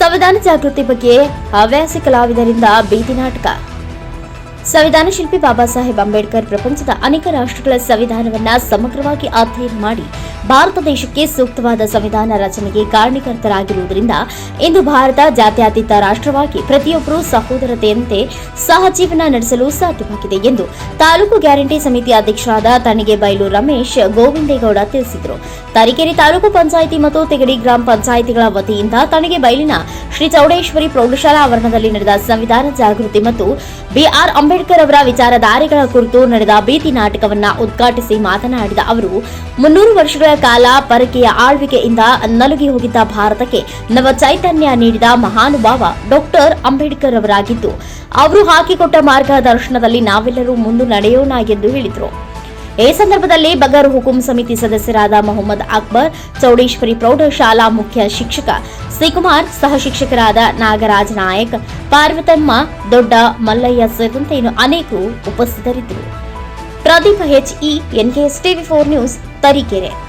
ಸಂವಿಧಾನ ಜಾಗೃತಿ ಬಗ್ಗೆ ಹವ್ಯಾಸಿ ಕಲಾವಿದರಿಂದ ಬೀದಿ ನಾಟಕ. ಸಂವಿಧಾನ ಶಿಲ್ಪಿ ಬಾಬಾ ಸಾಹೇಬ್ ಅಂಬೇಡ್ಕರ್ ಪ್ರಪಂಚದ ಅನೇಕ ರಾಷ್ಟ್ರಗಳ ಸಂವಿಧಾನವನ್ನ ಸಮಗ್ರವಾಗಿ ಅಧ್ಯಯನ ಮಾಡಿ ಭಾರತ ದೇಶಕ್ಕೆ ಸೂಕ್ತವಾದ ಸಂವಿಧಾನ ರಚನೆಗೆ ಕಾರಣೀಕರ್ತರಾಗಿರುವುದರಿಂದ ಇಂದು ಭಾರತ ಜಾತ್ಯಾತೀತ ರಾಷ್ಟ್ರವಾಗಿ ಪ್ರತಿಯೊಬ್ಬರೂ ಸಹೋದರತೆಯಂತೆ ಸಹಜೀವನ ನಡೆಸಲು ಸಾಧ್ಯವಾಗಿದೆ ಎಂದು ತಾಲೂಕು ಗ್ಯಾರಂಟಿ ಸಮಿತಿ ಅಧ್ಯಕ್ಷರಾದ ತನಿಗೆ ಬೈಲು ರಮೇಶ್ ಗೋವಿಂದೇಗೌಡ ತಿಳಿಸಿದರು. ತರೀಕೆರೆ ತಾಲೂಕು ಪಂಚಾಯಿತಿ ಮತ್ತು ತೆಗಡಿ ಗ್ರಾಮ ಪಂಚಾಯಿತಿಗಳ ವತಿಯಿಂದ ತನಿಗೆ ಬೈಲಿನ ಶ್ರೀ ಚೌಡೇಶ್ವರಿ ಪ್ರೌಢಶಾಲಾ ಆವರಣದಲ್ಲಿ ನಡೆದ ಸಂವಿಧಾನ ಜಾಗೃತಿ ಮತ್ತು ಬಿಆರ್ ಅಂಬೇಡ್ಕರ್ ಅವರ ವಿಚಾರಧಾರೆಗಳ ಕುರಿತು ನಡೆದ ಬೀದಿ ನಾಟಕವನ್ನ ಉದ್ಘಾಟಿಸಿ ಮಾತನಾಡಿದ ಅವರು, ಮುನ್ನೂರು ವರ್ಷಗಳ ಕಾಲ ಪರಕೆಯ ಆಳ್ವಿಕೆಯಿಂದ ನಲುಗಿ ಹೋಗಿದ್ದ ಭಾರತಕ್ಕೆ ನವ ಚೈತನ್ಯ ನೀಡಿದ ಮಹಾನುಭಾವ ಡಾಕ್ಟರ್ ಅಂಬೇಡ್ಕರ್ ಅವರಾಗಿದ್ದು, ಅವರು ಹಾಕಿಕೊಟ್ಟ ಮಾರ್ಗದರ್ಶನದಲ್ಲಿ ನಾವೆಲ್ಲರೂ ಮುಂದೆ ನಡೆಯೋಣ ಎಂದು ಹೇಳಿದರು. ಈ ಸಂದರ್ಭದಲ್ಲಿ ಬಗರ್ ಹುಕುಂ ಸಮಿತಿ ಸದಸ್ಯರಾದ ಮೊಹಮ್ಮದ್ ಅಕ್ಬರ್, ಚೌಡೇಶ್ವರಿ ಪ್ರೌಢಶಾಲಾ ಮುಖ್ಯ ಶಿಕ್ಷಕ ಶ್ರೀಕುಮಾರ್, ಸಹ ಶಿಕ್ಷಕರಾದ ನಾಗರಾಜ್ ನಾಯಕ್, ಪಾರ್ವತಮ್ಮ, ದೊಡ್ಡ ಮಲ್ಲಯ್ಯ ಸೇರಿದಂತೆ ಇನ್ನು ಅನೇಕರು ಉಪಸ್ಥಿತರಿದ್ದರು. Pradeep H E N K S TV four news, Tarikere.